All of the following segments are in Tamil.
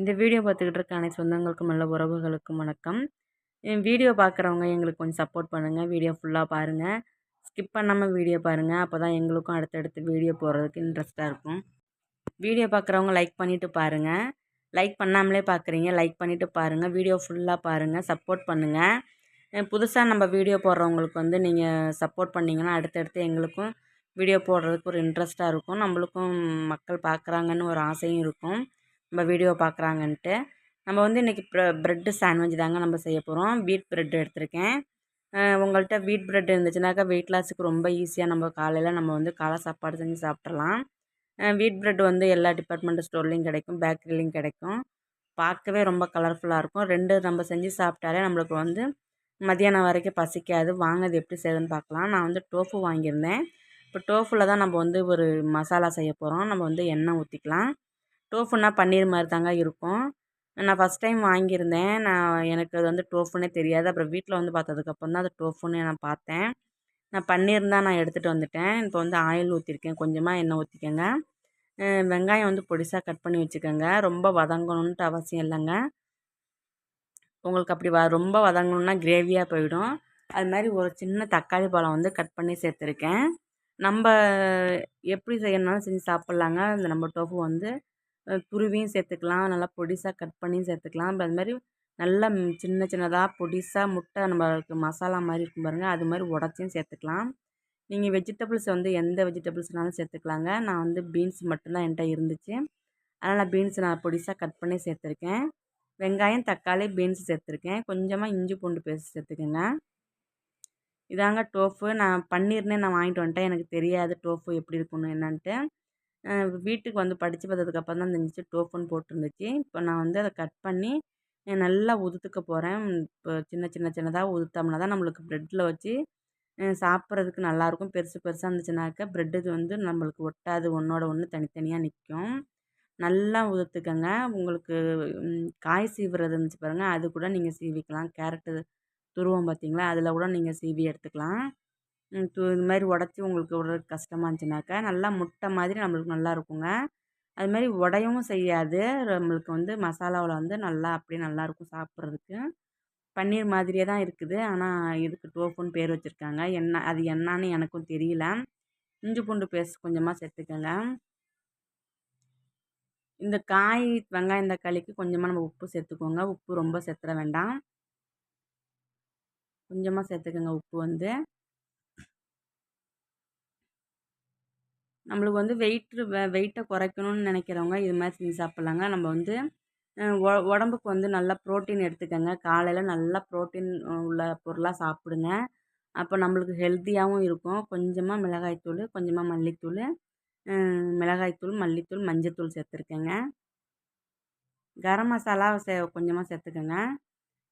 இந்த வீடியோ பார்த்துக்கிட்டு இருக்க அனைத்து சொந்தங்களுக்கும் நல்ல உறவுகளுக்கும் வணக்கம். வீடியோ பார்க்குறவங்க எங்களுக்கு கொஞ்சம் சப்போர்ட் பண்ணுங்கள் வீடியோ ஃபுல்லாக பாருங்கள் ஸ்கிப் பண்ணாமல் வீடியோ பாருங்கள் அப்போ தான் எங்களுக்கும் அடுத்தடுத்து வீடியோ போடுறதுக்கு இன்ட்ரெஸ்ட்டாக இருக்கும். வீடியோ பார்க்குறவங்க லைக் பண்ணிவிட்டு பாருங்கள் லைக் பண்ணாமலே பார்க்குறீங்க லைக் பண்ணிவிட்டு பாருங்கள் வீடியோ ஃபுல்லாக பாருங்கள் சப்போர்ட் பண்ணுங்கள் புதுசாக நம்ம வீடியோ போடுறவங்களுக்கு வந்து நீங்கள் சப்போர்ட் பண்ணிங்கன்னா அடுத்தடுத்து எங்களுக்கும் வீடியோ போடுறதுக்கு ஒரு இன்ட்ரெஸ்ட்டாக இருக்கும். நம்மளுக்கும் மக்கள் பார்க்குறாங்கன்னு ஒரு ஆசையும் இருக்கும். நம்ம வீடியோ பார்க்குறாங்கன்ட்டு நம்ம வந்து இன்றைக்கி ப்ர ப்ரெட்டு சாண்ட்விச் தாங்க நம்ம செய்ய போகிறோம் வீட் ப்ரெட் எடுத்திருக்கேன். உங்கள்கிட்ட வீட் ப்ரெட் இருந்துச்சுனாக்கா வெயிட் லாஸுக்கு ரொம்ப ஈஸியாக நம்ம காலையில் நம்ம வந்து காலை சாப்பாடு செஞ்சு சாப்பிட்றலாம் வீட் ப்ரெட் வந்து எல்லா டிபார்ட்மெண்ட் ஸ்டோர்லேயும் கிடைக்கும் பேக்கரிலையும் கிடைக்கும். பார்க்கவே ரொம்ப கலர்ஃபுல்லாக இருக்கும். ரெண்டு நம்ம செஞ்சு சாப்பிட்டாலே நம்மளுக்கு வந்து மதியானம் வரைக்கும் பசிக்காது. வாங்க அது எப்படி செய்யுதுன்னு பார்க்கலாம். நான் வந்து டோஃபு வாங்கியிருந்தேன். இப்போ டோஃபில் தான் நம்ம வந்து ஒரு மசாலா செய்ய போகிறோம் நம்ம வந்து எண்ணெய் ஊற்றிக்கலாம் டோஃபுன்னா பன்னீர் மாதிரி தாங்க இருக்கும். நான் ஃபஸ்ட் டைம் வாங்கியிருந்தேன். நான் எனக்கு அது வந்து டோஃபுன்னே தெரியாது. அப்புறம் வீட்டில் வந்து பார்த்ததுக்கப்புறம் தான் அது டோஃபுன்னு நான் பார்த்தேன். நான் பன்னீர் தான் நான் எடுத்துகிட்டு வந்துட்டேன். இப்போ வந்து ஆயில் ஊற்றிருக்கேன் கொஞ்சமாக எண்ணெய் ஊற்றிக்கோங்க வெங்காயம் வந்து பொடிசாக கட் பண்ணி வச்சுக்கோங்க. ரொம்ப வதங்கணுன்ட்டு அவசியம் இல்லைங்க. உங்களுக்கு அப்படி வ ரொம்ப வதங்கணுன்னா கிரேவியாக போயிடும். அது மாதிரி ஒரு சின்ன தக்காளி பழம் வந்து கட் பண்ணி சேர்த்துருக்கேன். நம்ம எப்படி செய்யணுனாலும் செஞ்சு சாப்பிட்லாங்க. இந்த நம்ம டோஃபு வந்து துருவியும் சேர்த்துக்கலாம். நல்லா பொடிசாக கட் பண்ணியும் சேர்த்துக்கலாம். அது மாதிரி நல்லா சின்ன சின்னதாக பொடிசாக முட்டை நம்மளுக்கு மசாலா மாதிரி இருக்கும் பாருங்கள் அது மாதிரி உடச்சியும் சேர்த்துக்கலாம். நீங்கள் வெஜிடபிள்ஸ் வந்து எந்த வெஜிடபிள்ஸ்னாலும் சேர்த்துக்கலாங்க. நான் வந்து பீன்ஸ் மட்டும்தான் என்கிட்ட இருந்துச்சு. அதனால் பீன்ஸ் நான் பொடிசாக கட் பண்ணி சேர்த்துருக்கேன். வெங்காயம் தக்காளி பீன்ஸ் சேர்த்துருக்கேன். கொஞ்சமாக இஞ்சி பூண்டு பேஸ்ட் சேர்த்துக்கோங்க. இதாங்க டோஃபு நான் பன்னீர்னே நான் வாங்கிட்டு வந்துட்டேன். எனக்கு தெரியாது டோஃபு எப்படி இருக்கணும் என்னன்ட்டு. வீட்டுக்கு வந்து படித்து பார்த்ததுக்கப்புறம் தான் தெரிஞ்சிச்சு டோஃபுன்னு போட்டிருந்துச்சி. இப்போ நான் வந்து அதை கட் பண்ணி நல்லா உதுர்த்துக்க போகிறேன் இப்போ சின்ன சின்ன சின்னதாக உதுத்தோம்னா தான் நம்மளுக்கு ப்ரெட்டில் வச்சு சாப்பிட்றதுக்கு நல்லாயிருக்கும் பெருசு பெருசாக இருந்துச்சுனாக்கா ப்ரெட்டு வந்து நம்மளுக்கு ஒட்டாது. ஒன்றோட ஒன்று தனித்தனியாக நிற்கும் நல்லா உதுர்த்துக்கங்க உங்களுக்கு காய் சீவுறது இருந்துச்சு பாருங்கள் அது கூட நீங்கள் சீவிக்கலாம். கேரட்டு துருவம் பார்த்தீங்களா அதில் கூட நீங்கள் சீவி எடுத்துக்கலாம். இது மாதிரி உடச்சி உங்களுக்கு விட்றதுக்கு கஷ்டமாக இருந்துச்சுனாக்கா நல்லா முட்டை மாதிரி நம்மளுக்கு நல்லா இருக்குங்க. அது மாதிரி உடையவும் செய்யாது. நம்மளுக்கு வந்து மசாலாவில் வந்து நல்லா அப்படியே நல்லாயிருக்கும் சாப்பிட்றதுக்கு. பன்னீர் மாதிரியே தான் இருக்குது. ஆனால் இதுக்கு டோஃபுன்னு பேர் வச்சுருக்காங்க. என்ன அது என்னான்னு எனக்கும் தெரியல. இஞ்சி பூண்டு பேஸ்ட் கொஞ்சமாக சேர்த்துக்கோங்க. இந்த காய் வெங்காயம் தக்காளிக்கு கொஞ்சமாக நம்ம உப்பு சேர்த்துக்கோங்க. உப்பு ரொம்ப சேர்த்துட வேண்டாம். கொஞ்சமாக சேர்த்துக்கோங்க உப்பு வந்து. நம்மளுக்கு வந்து வெயிட்டு வெயிட்டை குறைக்கணும்னு நினைக்கிறவங்க இது மாதிரி செஞ்சு சாப்பிட்லாங்க. நம்ம வந்து உடம்புக்கு வந்து நல்லா ப்ரோட்டீன் எடுத்துக்கோங்க. காலையில் நல்லா ப்ரோட்டீன் உள்ள பொருளாக சாப்பிடுங்க. அப்போ நம்மளுக்கு ஹெல்த்தியாகவும் இருக்கும். கொஞ்சமாக மிளகாய்த்தூள் கொஞ்சமாக மல்லித்தூள் மிளகாய்த்தூள் மல்லித்தூள் மஞ்சத்தூள் சேர்த்துருக்கேங்க. கரம் மசாலா சே கொஞ்சமாக சேர்த்துக்கோங்க.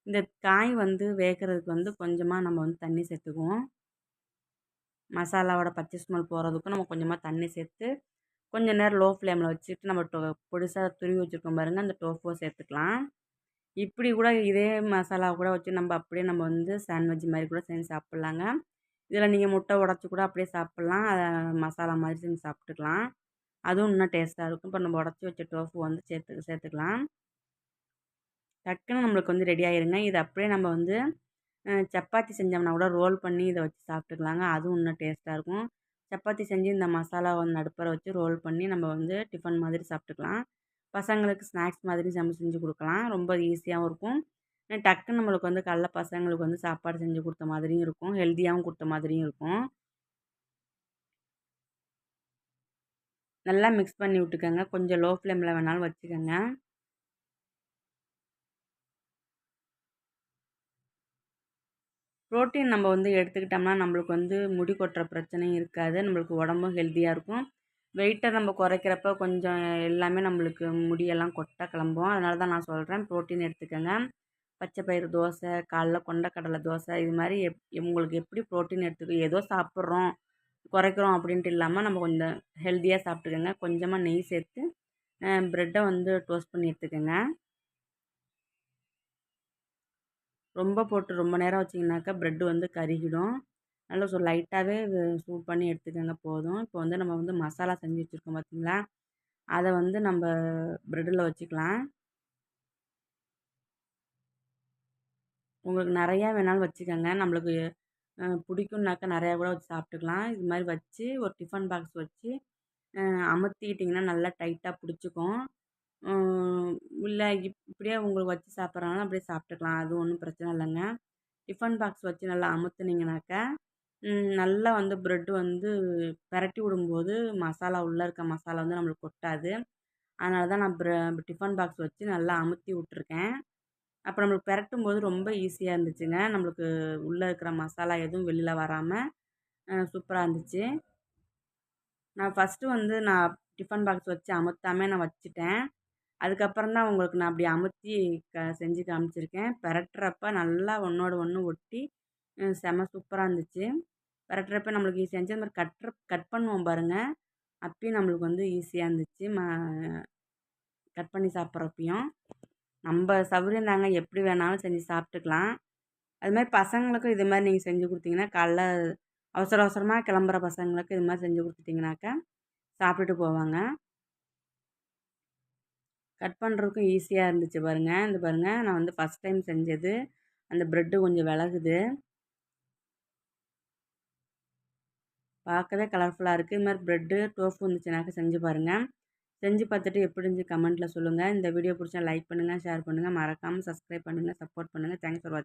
இந்த காய் வந்து வேகிறதுக்கு வந்து கொஞ்சமாக நம்ம வந்து தண்ணி சேர்த்துக்குவோம். மசாலாவோட பச்சை ஸ்மெல் போகிறதுக்கும் நம்ம கொஞ்சமாக தண்ணி சேர்த்து கொஞ்சம் நேரம் லோ ஃப்ளேமில் வச்சுட்டு நம்ம டோ பொடிசாக துருவி வச்சுருக்கோம் பாருங்கள் அந்த டோஃபோ சேர்த்துக்கலாம். இப்படி கூட இதே மசாலா கூட வச்சு நம்ம அப்படியே நம்ம வந்து சாண்ட்விச் மாதிரி கூட செஞ்சு சாப்பிட்லாங்க. இதில் நீங்கள் முட்டை உடச்சி கூட அப்படியே சாப்பிட்லாம். அதை மசாலா மாதிரி செஞ்சு சாப்பிட்டுக்கலாம். அதுவும் இன்னும் டேஸ்ட்டாக இருக்கும். இப்போ நம்ம உடச்சி வச்ச டோஃபு வந்து சேர்த்து சேர்த்துக்கலாம். டக்குன்னு நம்மளுக்கு வந்து ரெடி ஆயிருங்க. இது அப்படியே நம்ம வந்து சப்பாத்தி செஞ்சோம்னா கூட ரோல் பண்ணி இதை வச்சு சாப்பிட்டுக்கலாங்க. அதுவும் இன்னும் டேஸ்ட்டாக இருக்கும். சப்பாத்தி செஞ்சு இந்த மசாலா நடுப்பரை வச்சு ரோல் பண்ணி நம்ம வந்து டிஃபன் மாதிரி சாப்பிட்டுக்கலாம். பசங்களுக்கு ஸ்நாக்ஸ் மாதிரி நம்ம செஞ்சு கொடுக்கலாம். ரொம்ப ஈஸியாகவும் இருக்கும். டக்குன்னு நம்மளுக்கு வந்து கடல பசங்களுக்கு வந்து சாப்பாடு செஞ்சு கொடுத்த மாதிரியும் இருக்கும். ஹெல்த்தியாகவும் கொடுத்த மாதிரியும் இருக்கும். நல்லா மிக்ஸ் பண்ணி விட்டுக்கோங்க. கொஞ்சம் லோ ஃப்ளேமில் வேணாலும் வச்சுக்கோங்க. ப்ரோட்டீன் நம்ம வந்து எடுத்துக்கிட்டோம்னா நம்மளுக்கு வந்து முடி கொட்டுற பிரச்சனையும் இருக்காது. நம்மளுக்கு உடம்பும் ஹெல்த்தியாக இருக்கும். வெயிட்டை நம்ம குறைக்கிறப்ப கொஞ்சம் எல்லாமே நம்மளுக்கு முடியெல்லாம் கொட்ட கிளம்பும். அதனால தான் நான் சொல்கிறேன் ப்ரோட்டீன் எடுத்துக்கோங்க. பச்சை பயிறு தோசை காலைல கொண்டக்கடலை தோசை இது மாதிரி எப் உங்களுக்கு எப்படி ப்ரோட்டீன் எடுத்துக்க ஏதோ சாப்பிட்றோம் குறைக்கிறோம் அப்படின்ட்டு இல்லாமல் நம்ம கொஞ்சம் ஹெல்த்தியாக சாப்பிட்டுக்கோங்க. கொஞ்சமாக நெய் சேர்த்து ப்ரெட்டை வந்து டோஸ்ட் பண்ணி எடுத்துக்கோங்க. ரொம்ப போட்டு ரொம்ப நேரம் வச்சிங்கனாக்கா ப்ரெட்டு வந்து கருகிடும். நல்லா ஸோ லைட்டாகவே சூட் பண்ணி எடுத்துக்கோங்க போதும். இப்போ வந்து நம்ம வந்து மசாலா செஞ்சு வச்சுருக்கோம் பார்த்திங்களா அதை வந்து நம்ம ப்ரெட்டில் வச்சுக்கலாம். உங்களுக்கு நிறையா வேணாலும் வச்சுக்கோங்க. நம்மளுக்கு பிடிக்கும்னாக்கா நிறையா கூட வச்சு சாப்பிட்டுக்கலாம். இது மாதிரி வச்சு ஒரு டிஃபன் பாக்ஸ் வச்சு அமர்த்திக்கிட்டிங்கன்னா நல்லா டைட்டாக பிடிச்சிக்கும். இல்லை இப்படியே உங்களுக்கு வச்சு சாப்பிட்றதுனாலும் அப்படியே சாப்பிட்டுக்கலாம். அது ஒன்றும் பிரச்சனை இல்லைங்க. டிஃபன் பாக்ஸ் வச்சு நல்லா அமுத்துனீங்கனாக்கா நல்லா வந்து ப்ரெட்டு வந்து பிரட்டி விடும்போது மசாலா உள்ளே இருக்க மசாலா வந்து நம்மளுக்கு கொட்டாது. அதனால தான் நான் ப்ர டிஃபன் பாக்ஸ் வச்சு நல்லா அமுத்தி விட்ருக்கேன் அப்போ நம்மளுக்கு பிரட்டும் போது ரொம்ப ஈஸியாக இருந்துச்சுங்க. நம்மளுக்கு உள்ளே இருக்கிற மசாலா எதுவும் வெளியில் வராமல் சூப்பராக இருந்துச்சு. நான் ஃபஸ்ட்டு வந்து நான் டிஃபன் பாக்ஸ் வச்சு அமுத்தாமல் நான் வச்சுட்டேன். அதுக்கப்புறம் தான் உங்களுக்கு நான் அப்படி அமுத்தி க செஞ்சு காமிச்சிருக்கேன். பிரட்டுறப்ப நல்லா ஒன்றோட ஒன்று ஒட்டி செம சூப்பராக இருந்துச்சு. பிரட்டுறப்ப நம்மளுக்கு ஈஸியாக இருந்துச்சு அது மாதிரி கட்டுற கட் பண்ணுவோம் பாருங்கள் அப்பயும் நம்மளுக்கு வந்து ஈஸியாக இருந்துச்சு. ம கட் பண்ணி சாப்பிட்றப்பையும். நம்ம சௌகரியம் தாங்க. எப்படி வேணாலும் செஞ்சு சாப்பிட்டுக்கலாம். அது மாதிரி பசங்களுக்கும் இது மாதிரி நீங்கள் செஞ்சு கொடுத்தீங்கன்னா காலைல அவசர அவசரமாக கிளம்புற பசங்களுக்கு இது மாதிரி செஞ்சு கொடுத்துட்டிங்கனாக்கா சாப்பிட்டுட்டு போவாங்க. கட் பண்ணுறதுக்கும் ஈஸியாக இருந்துச்சு பாருங்கள் இந்த பாருங்கள் நான் வந்து ஃபஸ்ட் டைம் செஞ்சது. அந்த ப்ரெட்டு கொஞ்சம் விலகுது. பார்க்கவே கலர்ஃபுல்லாக இருக்குது இது மாதிரி ப்ரெட்டு டோஃபு இருந்துச்சுனாக்கா செஞ்சு பாருங்கள் செஞ்சு பார்த்துட்டு எப்படி இருந்துச்சு கமெண்ட்டில் சொல்லுங்கள் இந்த வீடியோ பிடிச்சா லைக் பண்ணுங்கள் ஷேர் பண்ணுங்கள் மறக்காமல் சப்ஸ்கிரைப் பண்ணுங்கள் சப்போர்ட் பண்ணுங்கள் தேங்க்ஸ் ஃபார் வாட்சிங்